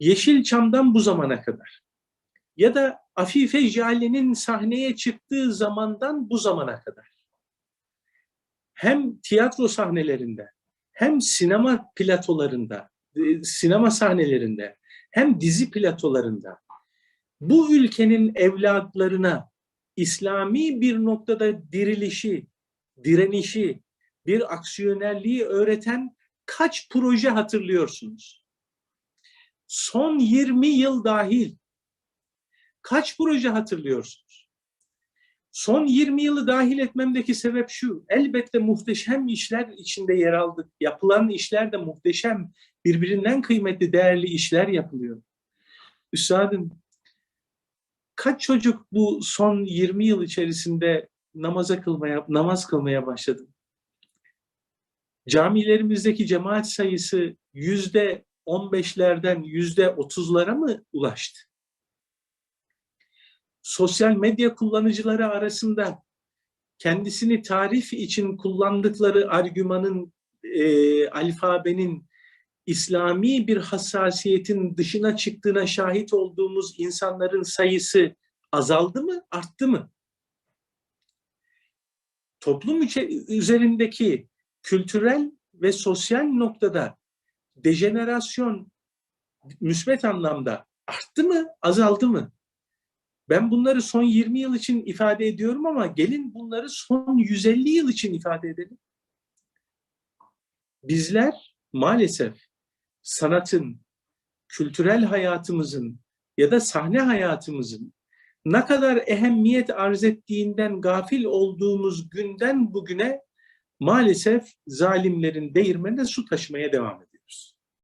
Yeşilçam'dan bu zamana kadar ya da Afife Jale'nin sahneye çıktığı zamandan bu zamana kadar hem tiyatro sahnelerinde hem sinema platolarında, e, sinema sahnelerinde hem dizi platolarında bu ülkenin evlatlarına İslami bir noktada dirilişi, direnişi, bir aksiyonerliği öğreten kaç proje hatırlıyorsunuz? Son 20 yıl dahil kaç proje hatırlıyorsunuz? Son 20 yılı dahil etmemdeki sebep şu. Elbette muhteşem işler içinde yer aldık. Yapılan işler de muhteşem, birbirinden kıymetli, değerli işler yapılıyor. Üstadım, kaç çocuk bu son 20 yıl içerisinde namaza kılmaya, namaz kılmaya başladı? Camilerimizdeki cemaat sayısı yüzde 15'lerden yüzde 30'lara mı ulaştı? Sosyal medya kullanıcıları arasında kendisini tarif için kullandıkları argümanın, e, alfabenin İslami bir hassasiyetin dışına çıktığına şahit olduğumuz insanların sayısı azaldı mı, arttı mı? Toplum üzerindeki kültürel ve sosyal noktada dejenerasyon müsbet anlamda arttı mı, azaldı mı? Ben bunları son 20 yıl için ifade ediyorum ama gelin bunları son 150 yıl için ifade edelim. Bizler maalesef sanatın, kültürel hayatımızın ya da sahne hayatımızın ne kadar ehemmiyet arz ettiğinden gafil olduğumuz günden bugüne maalesef zalimlerin değirmenine su taşımaya devam ediyoruz.